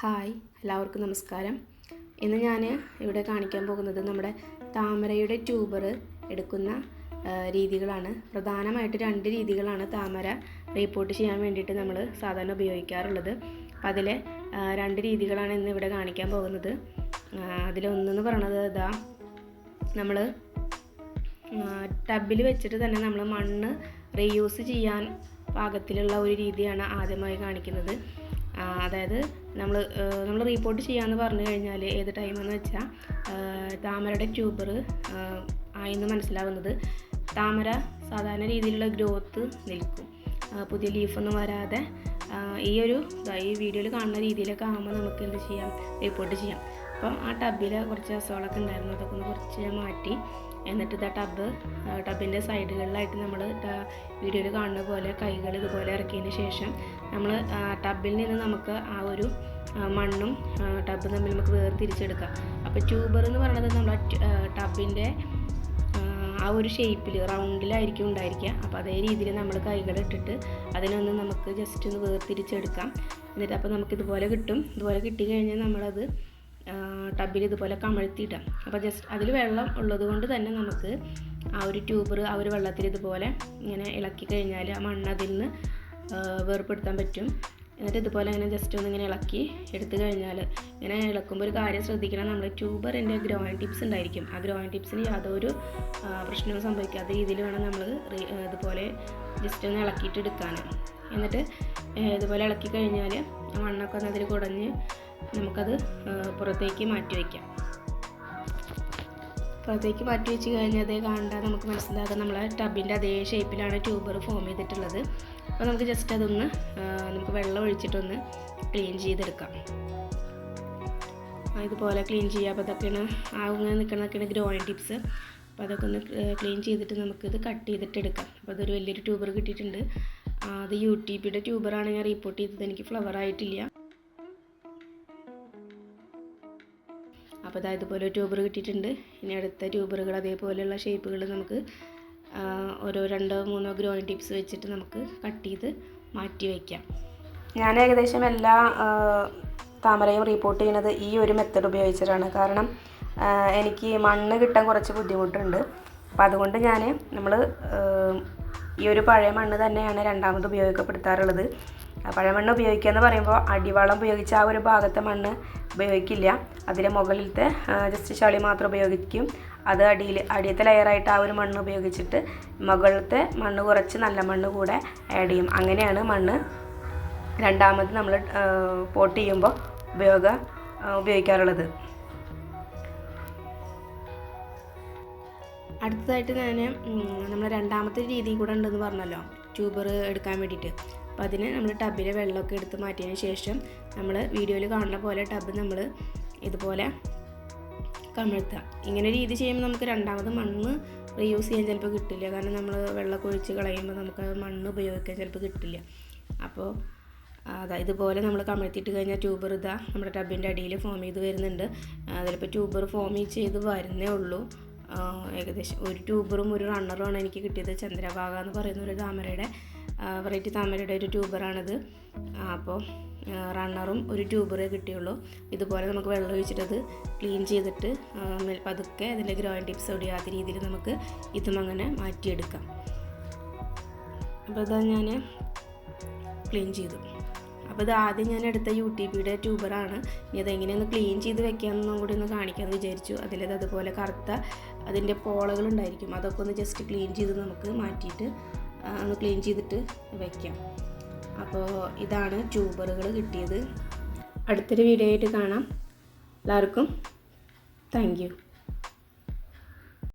Hi എല്ലാവർക്കും നമസ്കാരം. ഇന്ന് ഞാൻ ഇവിടെ കാണിക്കാൻ പോകുന്നത് നമ്മുടെ താമരയുടെ ട്യൂബർ എടുക്കുന്ന രീതികളാണ്. പ്രധാനമായിട്ട് രണ്ട് രീതികളാണ് താമര റിപ്പോർട്ട് ചെയ്യാൻ വേണ്ടിയിട്ട് നമ്മൾ സാധാരണ ഉപയോഗിക്കാറുള്ളത്. അപ്പോൾ അതിലെ രണ്ട് രീതികളാണ് ഇന്ന് ഇവിടെ കാണിക്കാൻ പോകുന്നത്. അതിലൊന്നെന്ന് പറയണത് ഇതാ നമ്മൾ ടബിൽ വെച്ചിട്ട് തന്നെ നമ്മൾ മണ്ണ് റീയൂസ് ചെയ്യാൻ പാകത്തിലുള്ള ഒരു രീതിയാണ് ആദ്യമായി കാണിക്കുന്നത്. അതായത് നമ്മൾ നമ്മൾ റിപ്പോർട്ട് ചെയ്യാമെന്ന് പറഞ്ഞു കഴിഞ്ഞാൽ ഏത് ടൈമെന്ന് വെച്ചാൽ താമരയുടെ ട്യൂബർ ആയെന്ന് മനസ്സിലാവുന്നത്. താമര സാധാരണ രീതിയിലുള്ള ഗ്രോത്ത് നിൽക്കും. പുതിയ ലീഫൊന്നും വരാതെ ഈ ഒരു ഈ വീഡിയോയിൽ കാണുന്ന രീതിയിലൊക്കെ ആകുമ്പോൾ നമുക്ക് എന്ത് ചെയ്യാം? റിപ്പോർട്ട് ചെയ്യാം. അപ്പം ആ ടബിൽ കുറച്ച് അസുഖങ്ങളൊക്കെ ഉണ്ടായിരുന്നു. അതൊക്കെ ഒന്ന് കുറച്ച് മാറ്റി എന്നിട്ട് ഇതാ ടബ് ടബിന്റെ സൈഡുകളിലായിട്ട് നമ്മൾ വീഡിയോയിൽ കാണുന്ന പോലെ കൈകൾ ഇതുപോലെ ഇറക്കിയതിന് ശേഷം നമ്മൾ ടബിൽ നിന്ന് നമുക്ക് ആ ഒരു മണ്ണും ടബ് തമ്മിൽ നമുക്ക് വേർതിരിച്ചെടുക്കാം. അപ്പോൾ ട്യൂബർ എന്ന് പറയുന്നത് നമ്മൾ ടബിന്റെ ആ ഒരു ഷേപ്പിൽ റൗണ്ടിലായിരിക്കും ഉണ്ടായിരിക്കുക. അപ്പോൾ അതേ രീതിയിൽ നമ്മൾ കൈകൾ ഇട്ടിട്ട് അതിനൊന്ന് നമുക്ക് ജസ്റ്റ് ഒന്ന് വേർതിരിച്ചെടുക്കാം. എന്നിട്ട് അപ്പോൾ നമുക്കിതുപോലെ കിട്ടും. ഇതുപോലെ കിട്ടിക്കഴിഞ്ഞാൽ നമ്മളത് ടബിൽ ഇതുപോലെ കമഴ്ത്തിയിട്ട് അപ്പോൾ ജസ്റ്റ് അതിൽ വെള്ളം ഉള്ളത് കൊണ്ട് തന്നെ നമുക്ക് ആ ഒരു ട്യൂബർ ആ ഒരു വെള്ളത്തിൽ ഇതുപോലെ ഇങ്ങനെ ഇളക്കി കഴിഞ്ഞാൽ ആ മണ്ണ് അതിൽ നിന്ന് വേർപ്പെടുത്താൻ പറ്റും. എന്നിട്ട് ഇതുപോലെ ഇങ്ങനെ ജസ്റ്റ് ഒന്ന് ഇങ്ങനെ ഇളക്കി എടുത്തു കഴിഞ്ഞാൽ ഇങ്ങനെ ഇളക്കുമ്പോൾ ഒരു കാര്യം ശ്രദ്ധിക്കണം. നമ്മൾ ട്യൂബറിന്റെ ഗ്രോയിൻ ടിപ്സ് ഉണ്ടായിരിക്കും. ആ ഗ്രോയിൻ ടിപ്സിന് യാതൊരു പ്രശ്നവും സംഭവിക്കാത്ത രീതിയിൽ വേണം നമ്മൾ ഇതുപോലെ ജസ്റ്റ് ഒന്ന് ഇളക്കിയിട്ട് എടുക്കാൻ എന്നിട്ട് ഇതുപോലെ ഇളക്കി കഴിഞ്ഞാൽ മണ്ണൊക്കെ ഒന്ന് അതിൽ കുടഞ്ഞ് നമുക്കത് പുറത്തേക്ക് മാറ്റി വയ്ക്കാം. പുറത്തേക്ക് മാറ്റി വെച്ച് കഴിഞ്ഞാൽ അതേ കാണണ്ട നമുക്ക് മനസ്സിലാക്കാം നമ്മളെ ടബിന്റെ അതേ ഷേപ്പിലാണ് ട്യൂബർ ഫോം ചെയ്തിട്ടുള്ളത്. അപ്പോൾ നമുക്ക് ജസ്റ്റ് അതൊന്ന് നമുക്ക് വെള്ളം ഒഴിച്ചിട്ടൊന്ന് ക്ലീൻ ചെയ്തെടുക്കാം. ഇതുപോലെ ക്ലീൻ ചെയ്യുക. അപ്പോൾ അതൊക്കെയാണ് ആവുന്ന നിൽക്കുന്നതൊക്കെയാണ് ഗ്രോയിങ് ടിപ്സ്. അപ്പോൾ അതൊക്കെ ഒന്ന് ക്ലീൻ ചെയ്തിട്ട് നമുക്കിത് കട്ട് ചെയ്തിട്ട് എടുക്കാം അപ്പോൾ അതൊരു വലിയൊരു ട്യൂബർ കിട്ടിയിട്ടുണ്ട്. അത് യൂട്യൂബിയുടെ ട്യൂബറാണ് ഞാൻ റിപ്പോർട്ട് ചെയ്തത്. എനിക്ക് ഫ്ലവർ ആയിട്ടില്ല. അപ്പോൾ അതായത് ഇതുപോലെ ട്യൂബർ കിട്ടിയിട്ടുണ്ട്. ഇനി അടുത്ത ട്യൂബറുകൾ അതേപോലെയുള്ള ഷേപ്പുകൾ നമുക്ക് ഓരോ രണ്ടോ മൂന്നോ ഗ്രോയിങ് ടിപ്സ് വെച്ചിട്ട് നമുക്ക് കട്ട് ചെയ്ത് മാറ്റി വയ്ക്കാം ഞാൻ ഏകദേശം എല്ലാ താമരയും റിപ്പോർട്ട് ചെയ്യുന്നത് ഈ ഒരു മെത്തഡ് ഉപയോഗിച്ചിട്ടാണ് കാരണം എനിക്ക് മണ്ണ് കിട്ടാൻ കുറച്ച് ബുദ്ധിമുട്ടുണ്ട്. അപ്പം അതുകൊണ്ട് ഞാൻ നമ്മൾ ഈ ഒരു പഴയ മണ്ണ് തന്നെയാണ് രണ്ടാമത് ഉപയോഗപ്പെടുത്താറുള്ളത്. ആ പഴയ മണ്ണ് ഉപയോഗിക്കുക എന്ന് പറയുമ്പോൾ അടിവളം ഉപയോഗിച്ച് ആ ഒരു ഭാഗത്തെ മണ്ണ് ഉപയോഗിക്കില്ല. അതിന്റെ മുകളിലത്തെ ജസ്റ്റ് ചളി മാത്രം ഉപയോഗിക്കും. അത് അടിയിൽ അടിയത്തെ ലെയറായിട്ട് ആ ഒരു മണ്ണ് ഉപയോഗിച്ചിട്ട് മുകളിലത്തെ മണ്ണ് കുറച്ച് നല്ല മണ്ണ് കൂടെ ആഡ് ചെയ്യും. അങ്ങനെയാണ് മണ്ണ് രണ്ടാമത് നമ്മൾ പോട്ട് ചെയ്യുമ്പോൾ ഉപയോഗ ഉപയോഗിക്കാറുള്ളത്. അടുത്തതായിട്ട് ഞാൻ നമ്മൾ രണ്ടാമത്തെ രീതി കൂടെ ഉണ്ടെന്ന് പറഞ്ഞല്ലോ. ട്യൂബർ എടുക്കാൻ വേണ്ടിയിട്ട്. അപ്പോൾ അതിന് നമ്മൾ ടബിലെ വെള്ളമൊക്കെ എടുത്ത് മാറ്റിയതിന് ശേഷം നമ്മൾ വീഡിയോയിൽ കാണുന്ന പോലെ ടബ് നമ്മൾ ഇതുപോലെ കമഴ്ത്തുക ഇങ്ങനെ രീതി ചെയ്യുമ്പോൾ നമുക്ക് രണ്ടാമത് മണ്ണ് റീയൂസ് ചെയ്യാൻ ചിലപ്പോൾ കിട്ടില്ല. കാരണം നമ്മൾ വെള്ളമൊക്കെ ഒഴിച്ച് കളയുമ്പോൾ നമുക്ക് മണ്ണ് ഉപയോഗിക്കാൻ ചിലപ്പോൾ കിട്ടില്ല. അപ്പോൾ അതാ ഇതുപോലെ നമ്മൾ കമഴ്ത്തിയിട്ട് കഴിഞ്ഞാൽ ട്യൂബർ ഇതാ നമ്മുടെ ടബിന്റെ അടിയിൽ ഫോം ചെയ്ത് വരുന്നുണ്ട്. അതിലിപ്പോൾ ട്യൂബർ ഫോം ചെയ്ത് വരുന്നേ ഉള്ളൂ. ഏകദേശം ഒരു ട്യൂബറും ഒരു റണ്ണറുമാണ് എനിക്ക് കിട്ടിയത്. ചന്ദ്രഭാഗ എന്ന് പറയുന്ന ഒരു താമരയുടെ വെറൈറ്റി താമരയുടെ ഒരു ട്യൂബറാണിത്. അപ്പോൾ റണ്ണറും ഒരു ട്യൂബറേ കിട്ടിയുള്ളൂ. ഇതുപോലെ നമുക്ക് വെള്ളം ഒഴിച്ചിട്ടത് ക്ലീൻ ചെയ്തിട്ട് പതുക്കെ അതിന്റെ ഗ്രോയിൻ ടിപ്സ് ഒടിയാത്ത രീതിയിൽ നമുക്ക് ഇതും അങ്ങനെ മാറ്റിയെടുക്കാം. അപ്പോൾ ഇതാ ഞാൻ ക്ലീൻ ചെയ്തു. അപ്പോൾ ഇത് ആദ്യം ഞാൻ എടുത്ത യു ടി പിയുടെ ട്യൂബറാണ്. ഇനി അതെങ്ങനെയൊന്ന് ക്ലീൻ ചെയ്ത് വെക്കാമെന്നും കൂടി ഒന്ന് കാണിക്കാമെന്ന് വിചാരിച്ചു. അതിലത് അതുപോലെ കറുത്ത അതിന്റെ പോളകളുണ്ടായിരിക്കും അതൊക്കെ ഒന്ന് ജസ്റ്റ് ക്ലീൻ ചെയ്ത് നമുക്ക് മാറ്റിയിട്ട് ഒന്ന് ക്ലീൻ ചെയ്തിട്ട് വെക്കാം. അപ്പോൾ ഇതാണ് ട്യൂബറുകൾ കിട്ടിയത്. അടുത്തൊരു വീഡിയോ ആയിട്ട് കാണാം. എല്ലാവർക്കും താങ്ക്